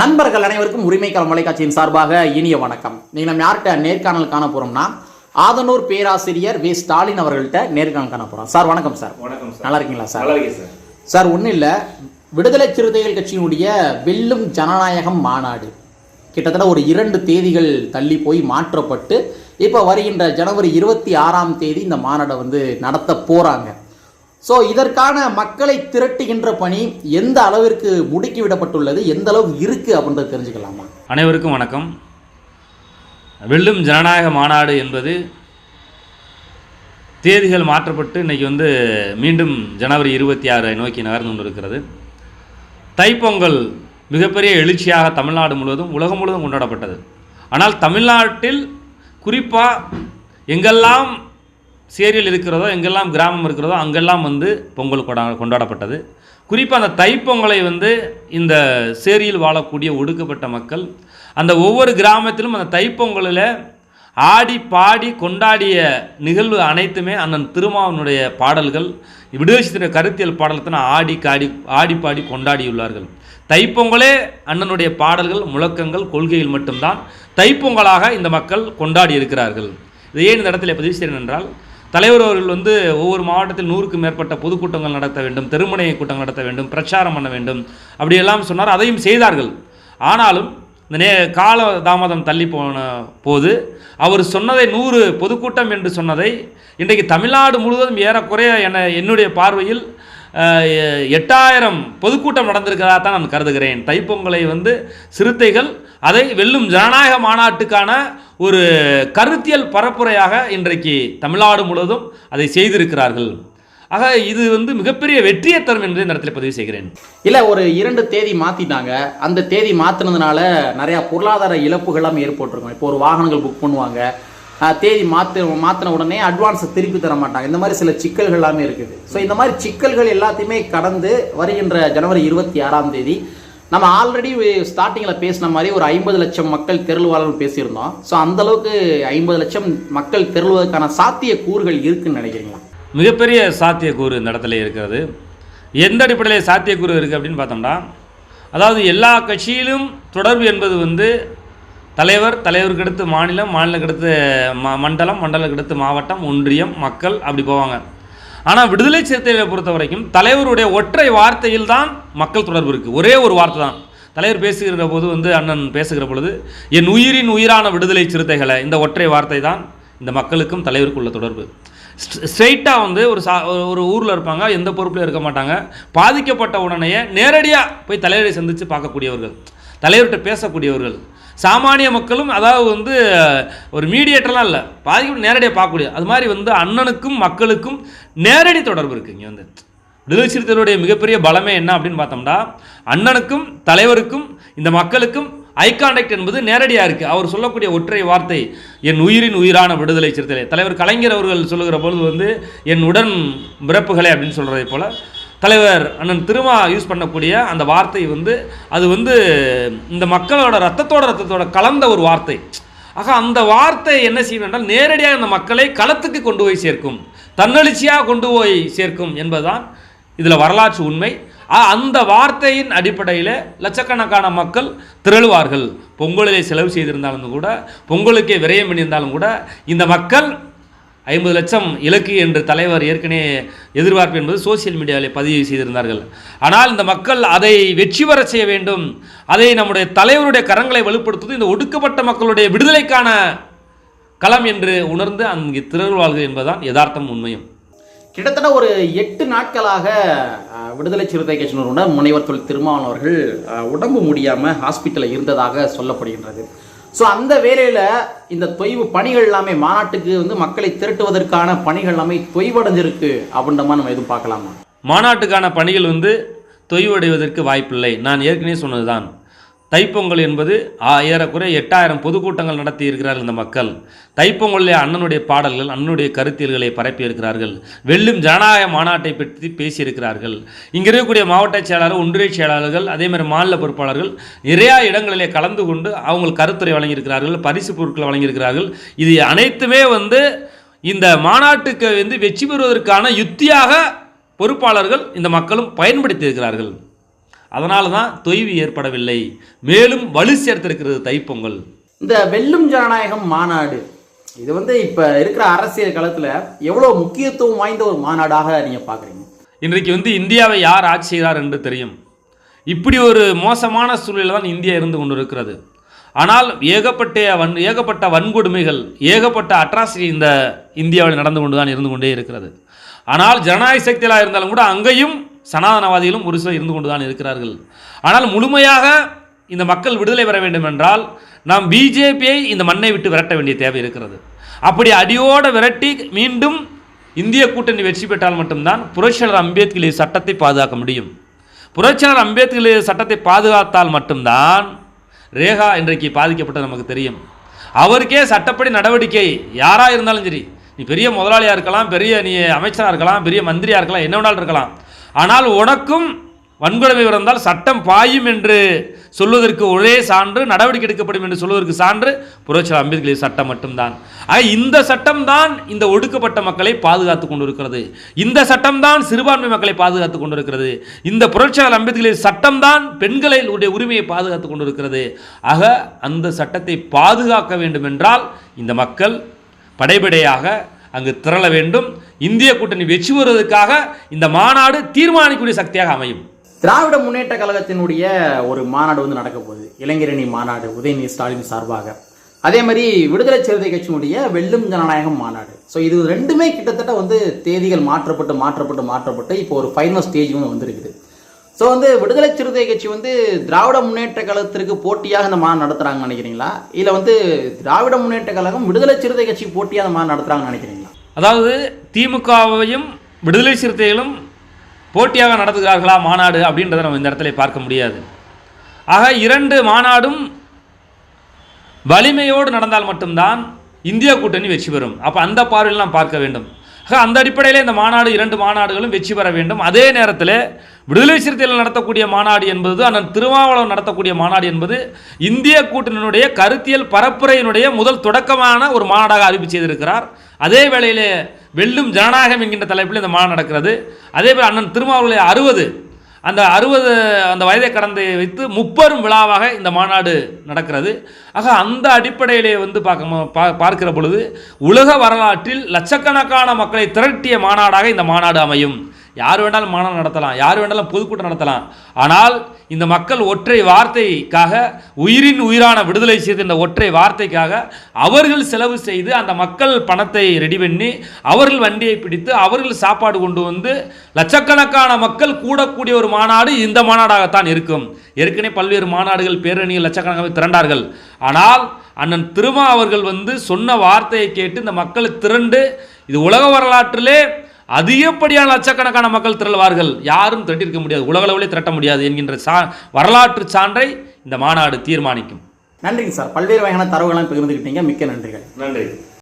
நண்பர்கள் அனைவருக்கும் உரிமைக்கால மலைக்காட்சியின் சார்பாக இனிய வணக்கம். நீங்க நம்ம யார்கிட்ட நேர்காணல் காண போறோம்னா ஆதனூர் பேராசிரியர் வி. ஸ்டாலின் அவர்கள்ட்ட நேர்காணல் காண போறோம். சார் வணக்கம் சார். வணக்கம் சார். நல்லா இருக்கீங்களா சார்? நல்லா சார். சார் ஒன்றும் இல்லை. விடுதலை சிறுத்தைகள் கட்சியினுடைய வெல்லும் ஜனநாயகம் மாநாடு. கிட்டத்தட்ட ஒரு இரண்டு தேதிகள் தள்ளி போய் மாற்றப்பட்டு இப்போ வருகின்ற ஜனவரி இருபத்தி ஆறாம் தேதி இந்த மாநாடை வந்து நடத்த போகிறாங்க ஸோ இதற்கான மக்களை திரட்டுகின்ற பணி எந்த அளவிற்கு முடுக்கி விடப்பட்டுள்ளது எந்த அளவுக்கு இருக்குது அப்படின்றத தெரிஞ்சுக்கலாமா? அனைவருக்கும் வணக்கம். வெல்லும் ஜனநாயக மாநாடு என்பது தேதிகள் மாற்றப்பட்டு இன்றைக்கி வந்து மீண்டும் ஜனவரி இருபத்தி ஆறை நோக்கி நகர்ந்து கொண்டிருக்கிறது. தைப்பொங்கல் மிகப்பெரிய எழுச்சியாக தமிழ்நாடு முழுவதும் உலகம் முழுவதும் கொண்டாடப்பட்டது. ஆனால் தமிழ்நாட்டில் குறிப்பாக எங்கெல்லாம் சேரியில் இருக்கிறதோ எங்கெல்லாம் கிராமம் இருக்கிறதோ அங்கெல்லாம் வந்து பொங்கல் கொண்டா கொண்டாடப்பட்டது. குறிப்பாக அந்த தைப்பொங்கலை வந்து இந்த சேரியில் வாழக்கூடிய ஒடுக்கப்பட்ட மக்கள் அந்த ஒவ்வொரு கிராமத்திலும் அந்த தைப்பொங்கலில் ஆடி பாடி கொண்டாடிய நிகழ்வு அனைத்துமே அண்ணன் திருமாவனுடைய பாடல்கள் விடுதலை கருத்தியல் பாடல்தான் ஆடி காடி ஆடி பாடி கொண்டாடியுள்ளார்கள். தைப்பொங்கலே அண்ணனுடைய பாடல்கள் முழக்கங்கள் கொள்கையில் மட்டும்தான் தைப்பொங்கலாக இந்த மக்கள் கொண்டாடி இருக்கிறார்கள் இதை ஏன் இந்த இடத்துல பதிவு செய்கிறேன் என்றால் தலைவர் அவர்கள் வந்து ஒவ்வொரு மாவட்டத்தில் நூறுக்கு மேற்பட்ட பொதுக்கூட்டங்கள் நடத்த வேண்டும் தெருமுனை கூட்டம் நடத்த வேண்டும் பிரச்சாரம் பண்ண வேண்டும் அப்படியெல்லாம் சொன்னார். அதையும் செய்தார்கள். ஆனாலும் இந்த நே கால தாமதம் தள்ளி போன போது அவர் சொன்னதை நூறு பொதுக்கூட்டம் என்று சொன்னதை இன்றைக்கு தமிழ்நாடு முழுவதும் ஏறக்குறைய என என்னுடைய பார்வையில் எட்டாயிரம் பொதுக்கூட்டம் நடந்திருக்கிறதா தான் நான் கருதுகிறேன். தைப்பொங்கலை வந்து சிறுத்தைகள் அதை வெல்லும் ஜனநாயக மாநாட்டுக்கான ஒரு கருத்தியல் பரப்புரையாக இன்றைக்கு தமிழ்நாடு முழுவதும் அதை செய்திருக்கிறார்கள். ஆக இது வந்து மிகப்பெரிய வெற்றியை தரும் என்று இந்த இடத்துல பதிவு செய்கிறேன். இல்லை ஒரு இரண்டு தேதி மாற்றிட்டாங்க அந்த தேதி மாற்றினதுனால நிறையா பொருளாதார இழப்புகள்லாம் ஏற்பட்டிருக்கும். இப்போ ஒரு வாகனங்கள் புக் பண்ணுவாங்க. தேதி மாற்று மாற்றின உடனே அட்வான்ஸை திருப்பி தர மாட்டாங்க. இந்த மாதிரி சில சிக்கல்கள் எல்லாமே இருக்குது. ஸோ இந்த மாதிரி சிக்கல்கள் எல்லாத்தையுமே கடந்து வருகின்ற ஜனவரி இருபத்தி ஆறாம் தேதி நம்ம ஆல்ரெடி ஸ்டார்டிங்கில் பேசின மாதிரி ஒரு ஐம்பது லட்சம் மக்கள் திரளுவாளர்கள் பேசியிருந்தோம். ஸோ அந்தளவுக்கு ஐம்பது லட்சம் மக்கள் திரளுவதற்கான சாத்திய கூறுகள் இருக்குன்னு நினைக்கிறீங்களா? மிகப்பெரிய சாத்தியக்கூறு இந்த இடத்துல இருக்கிறது. எந்த அடிப்படையில் சாத்தியக்கூறு இருக்குது அப்படின்னு பார்த்தோம்னா அதாவது எல்லா கட்சியிலும் தொடர்பு என்பது வந்து தலைவர் தலைவருக்கு அடுத்து மாநிலம் மாநிலக்கடுத்து அடுத்து ம மண்டலம் மண்டலக்கடுத்து அடுத்து மாவட்டம் ஒன்றியம் மக்கள் அப்படி போவாங்க. ஆனால் விடுதலை சிறுத்தைகளை பொறுத்த வரைக்கும் தலைவருடைய ஒற்றை வார்த்தையில் தான் மக்கள் தொடர்பு இருக்குது ஒரே ஒரு வார்த்தை தான். தலைவர் பேசுகிற போது வந்து அண்ணன் பேசுகிற பொழுது என் உயிரின் உயிரான விடுதலை சிறுத்தைகளை இந்த ஒற்றை வார்த்தை தான் இந்த மக்களுக்கும் தலைவருக்குள்ள தொடர்பு. ஸ்ட்ரெயிட்டாக வந்து ஒரு சா ஒரு ஊரில் இருப்பாங்க எந்த பொறுப்புலையும் இருக்க மாட்டாங்க. பாதிக்கப்பட்ட உடனேயே நேரடியாக போய் தலைவரை சந்தித்து பார்க்கக்கூடியவர்கள் தலைவர்கிட்ட பேசக்கூடியவர்கள். சாமானிய மக்களும் அதாவது வந்து ஒரு மீடியேட்டர்லாம் இல்லை. பாதிக்கப்பட்ட நேரடியாக பார்க்கக்கூடிய அது மாதிரி வந்து அண்ணனுக்கும் மக்களுக்கும் நேரடி தொடர்பு இருக்குது இங்கே வந்து. விடுதலை சிறுத்தைகளுடைய மிகப்பெரிய பலமே என்ன அப்படின்னு பார்த்தோம்னா அண்ணனுக்கும் தலைவருக்கும் இந்த மக்களுக்கும் ஐ கான்டாக்ட் என்பது நேரடியாக இருக்குது அவர் சொல்லக்கூடிய ஒற்றை வார்த்தை என் உயிரின் உயிரான விடுதலை சிறுத்தைகளை. தலைவர் கலைஞர் அவர்கள் சொல்லுகிற பொழுது வந்து என் உடன் பிறப்புகளே அப்படின்னு சொல்கிறதை போல் தலைவர் அண்ணன் திருமா யூஸ் பண்ணக்கூடிய அந்த வார்த்தை வந்து அது வந்து இந்த மக்களோட ரத்தத்தோட ரத்தத்தோட கலந்த ஒரு வார்த்தை. ஆக அந்த வார்த்தை என்ன செய்யும் என்றால் நேரடியாக அந்த மக்களை களத்துக்கு கொண்டு போய் சேர்க்கும். தன்னெழுச்சியாக கொண்டு போய் சேர்க்கும் என்பதுதான் இதில் வரலாற்று உண்மை. ஆ- அந்த வார்த்தையின் அடிப்படையில் லட்சக்கணக்கான மக்கள் திரளுவார்கள். பொங்கலிலே செலவு செய்திருந்தாலும் கூட பொங்கலுக்கே விரயம் பண்ணியிருந்தாலும் கூட இந்த மக்கள் ஐம்பது லட்சம் இலக்கு என்று தலைவர் ஏற்கனவே எதிர்பார்ப்பு என்பது சோசியல் மீடியாவில் பதிவு செய்திருந்தார்கள். ஆனால் இந்த மக்கள் அதை வெற்றி பெற செய்ய வேண்டும். அதை நம்முடைய தலைவருடைய கரங்களை வலுப்படுத்துவது இந்த ஒடுக்கப்பட்ட மக்களுடைய விடுதலைக்கான களம் என்று உணர்ந்து அங்கு திரள்வார்கள் என்பதுதான் யதார்த்தம் உண்மையும். கிட்டத்தட்ட ஒரு எட்டு நாட்களாக விடுதலை சிறுத்தை கட்சியினருடன் முனைவர் தொழில் திருமாவளவர்கள் உடம்பு முடியாமல் ஹாஸ்பிட்டலில் இருந்ததாக சொல்லப்படுகின்றது. ஸோ அந்த வேலையில் இந்த தொய்வு பணிகள் எல்லாமே மாநாட்டுக்கு வந்து மக்களை திரட்டுவதற்கான பணிகள் எல்லாமே தொய்வடைஞ்சிருக்கு அப்படின்ற மாதிரி நம்ம எதுவும் பார்க்கலாமா? மாநாட்டுக்கான பணிகள் வந்து தொய்வடைவதற்கு வாய்ப்பில்லை. நான் ஏற்கனவே சொன்னதுதான். தைப்பொங்கல் என்பது ஆ- ஏறக்குறைய எட்டாயிரம் பொதுக்கூட்டங்கள் நடத்தி இருக்கிறார்கள் இந்த மக்கள். தைப்பொங்கலில் அண்ணனுடைய பாடல்கள் அண்ணனுடைய கருத்தியல்களை பரப்பியிருக்கிறார்கள். வெள்ளும் வெல்லும் ஜனநாயக மாநாட்டை பற்றி பேசியிருக்கிறார்கள். இங்கே இருக்கக்கூடிய மாவட்ட செயலாளர் ஒன்றிய செயலாளர்கள் அதே மாதிரி மாநில பொறுப்பாளர்கள் நிறையா இடங்களிலே கலந்து கொண்டு அவங்க கருத்துரை வழங்கியிருக்கிறார்கள் பரிசு பொருட்களை வழங்கியிருக்கிறார்கள். இது அனைத்துமே வந்து இந்த மாநாட்டுக்கு வந்து வெற்றி பெறுவதற்கான யுத்தியாக பொறுப்பாளர்கள் இந்த மக்களும் பயன்படுத்தி இருக்கிறார்கள் அதனால தான் தொய்வு ஏற்படவில்லை. மேலும் வலு சேர்த்திருக்கிறது தைப்பொங்கல். இந்த வெல்லும் ஜனநாயகம் மாநாடு இது வந்து இப்ப இருக்கிற அரசியல் களத்துல எவ்வளவு முக்கியத்துவம் வாய்ந்த ஒரு மாநாடாக நீங்க பாக்குறீங்க? இன்றைக்கு வந்து இந்தியாவை யார் ஆட்சி செய்கிறார் என்று தெரியும். இப்படி ஒரு மோசமான சூழலில் தான் இந்தியா இருந்து கொண்டிருக்கிறது. ஆனால் ஏகப்பட்ட வன் ஏகப்பட்ட வன்கொடுமைகள் ஏகப்பட்ட அட்ராசிட்டி இந்த இந்தியாவில் நடந்து கொண்டு தான் இருந்து கொண்டே இருக்கிறது. ஆனால் ஜனநாயக சக்திகளாக இருந்தாலும் கூட அங்கேயும் சனாதனவாதிகளும் ஒரு சிலர் இருந்து கொண்டு தான் இருக்கிறார்கள். ஆனால் முழுமையாக இந்த மக்கள் விடுதலை பெற வேண்டும் என்றால் நாம் பிஜேபியை இந்த மண்ணை விட்டு விரட்ட வேண்டிய தேவை இருக்கிறது. அப்படி அடியோடு விரட்டி மீண்டும் இந்திய கூட்டணி வெற்றி பெற்றால் மட்டும்தான் புரட்சியாளர் அம்பேத்கர் சட்டத்தை பாதுகாக்க முடியும். புரட்சியாளர் அம்பேத்கர் சட்டத்தை பாதுகாத்தால் மட்டும்தான் ரேகா இன்றைக்கு பாதிக்கப்பட்டது நமக்கு தெரியும். அவருக்கே சட்டப்படி நடவடிக்கை யாராக இருந்தாலும் சரி நீ பெரிய முதலாளியாக இருக்கலாம் பெரிய நீ அமைச்சராக இருக்கலாம் பெரிய மந்திரியாக இருக்கலாம் என்ன வேணாலும் இருக்கலாம். ஆனால் உனக்கும் வன்கொடுமை இருந்தால் சட்டம் பாயும் என்று சொல்வதற்கு ஒரே சான்று நடவடிக்கை எடுக்கப்படும் என்று சொல்வதற்கு சான்று புரட்சியாளர் அம்பேத்கர் சட்டம் மட்டும்தான். ஆக இந்த சட்டம்தான் இந்த ஒடுக்கப்பட்ட மக்களை பாதுகாத்து கொண்டிருக்கிறது. இந்த சட்டம்தான் சிறுபான்மை மக்களை பாதுகாத்து கொண்டிருக்கிறது. இந்த புரட்சியாளர் அம்பேத்கர் சட்டம்தான் சட்டம் உடைய பெண்களுடைய உரிமையை பாதுகாத்து கொண்டிருக்கிறது. ஆக அந்த சட்டத்தை பாதுகாக்க வேண்டும் என்றால் இந்த மக்கள் படைபடையாக அங்கு திரள வேண்டும். இந்திய கூட்டணி வெற்றி பெறுவதற்காக இந்த மாநாடு தீர்மானிக்கக்கூடிய சக்தியாக அமையும். திராவிட முன்னேற்ற கழகத்தினுடைய ஒரு மாநாடு வந்து நடக்க போகுது. இளைஞரணி மாநாடு உதயநிதி ஸ்டாலின் சார்பாக. அதே மாதிரி விடுதலை சிறுத்தை கட்சியினுடைய வெல்லும் ஜனநாயகம் மாநாடு. ஸோ இது ரெண்டுமே கிட்டத்தட்ட வந்து தேதிகள் மாற்றப்பட்டு மாற்றப்பட்டு மாற்றப்பட்டு இப்போ ஒரு ஃபைனல் ஸ்டேஜ் ஒன்று வந்திருக்குது. ஸோ வந்து விடுதலை சிறுத்தை கட்சி வந்து திராவிட முன்னேற்ற கழகத்திற்கு போட்டியாக இந்த மாநாடு நடத்துகிறாங்கன்னு நினைக்கிறீங்களா? இல்லை வந்து திராவிட முன்னேற்ற கழகம் விடுதலை சிறுத்தை கட்சி போட்டியாக இந்த மாநாடு நடத்துகிறாங்கன்னு நினைக்கிறீங்களா? அதாவது திமுகவையும் விடுதலை சிறுத்தைகளும் போட்டியாக நடத்துகிறார்களா மாநாடு அப்படின்றத நம்ம இந்த இடத்துல பார்க்க முடியாது. ஆக இரண்டு மாநாடும் வலிமையோடு நடந்தால் மட்டும்தான் இந்தியா கூட்டணி வெற்றி பெறும். அப்போ அந்த பார்வையில் நாம் பார்க்க வேண்டும். அந்த அடிப்படையில் இந்த மாநாடு இரண்டு மாநாடுகளும் வெற்றி பெற வேண்டும். அதே நேரத்தில் விடுதலை சிறுத்தைகள் நடத்தக்கூடிய மாநாடு என்பது அண்ணன் திருமாவளவன் நடத்தக்கூடிய மாநாடு என்பது இந்திய கூட்டணியினுடைய கருத்தியல் பரப்புரையினுடைய முதல் தொடக்கமான ஒரு மாநாடாக அறிவிப்பு செய்திருக்கிறார். அதே வேளையிலே வெல்லும் ஜனநாயகம் என்கின்ற தலைப்பில் இந்த மாநாடு நடக்கிறது. அதே போல் அண்ணன் திருமாவளவன் அறுபது அந்த அறுபது அந்த வயதை கடந்து வைத்து முப்பெரும் விழாவாக இந்த மாநாடு நடக்கிறது. ஆக அந்த அடிப்படையிலே வந்து பார்க்க பா பார்க்கிற பொழுது உலக வரலாற்றில் லட்சக்கணக்கான மக்களை திரட்டிய மாநாடாக இந்த மாநாடு அமையும். யார் வேண்டாலும் மாநாடு நடத்தலாம் யார் வேண்டாலும் பொதுக்கூட்டம் நடத்தலாம். ஆனால் இந்த மக்கள் ஒற்றை வார்த்தைக்காக உயிரின் உயிரான விடுதலை செய்த இந்த ஒற்றை வார்த்தைக்காக அவர்கள் செலவு செய்து அந்த மக்கள் பணத்தை ரெடி பண்ணி அவர்கள் வண்டியை பிடித்து அவர்கள் சாப்பாடு கொண்டு வந்து லட்சக்கணக்கான மக்கள் கூடக்கூடிய ஒரு மாநாடு இந்த மாநாடாகத்தான் இருக்கும். ஏற்கனவே பல்வேறு மாநாடுகள் பேரணிகள் லட்சக்கணக்காக திரண்டார்கள். ஆனால் அண்ணன் திருமா அவர்கள் வந்து சொன்ன வார்த்தையை கேட்டு இந்த மக்களை திரண்டு இது உலக வரலாற்றிலே அதிகப்படியான லட்சக்கணக்கான மக்கள் திரள்வார்கள்? யாரும் திரட்டிருக்க முடியாது. உலக அளவிலே திரட்ட முடியாது என்கின்ற சா வரலாற்று சான்றை இந்த மாநாடு தீர்மானிக்கும். நன்றிங்க சார். பல்வேறு வகையான தரவுகள்லாம் பகிர்ந்துக்கிட்டீங்க மிக்க நன்றிகள். நன்றி.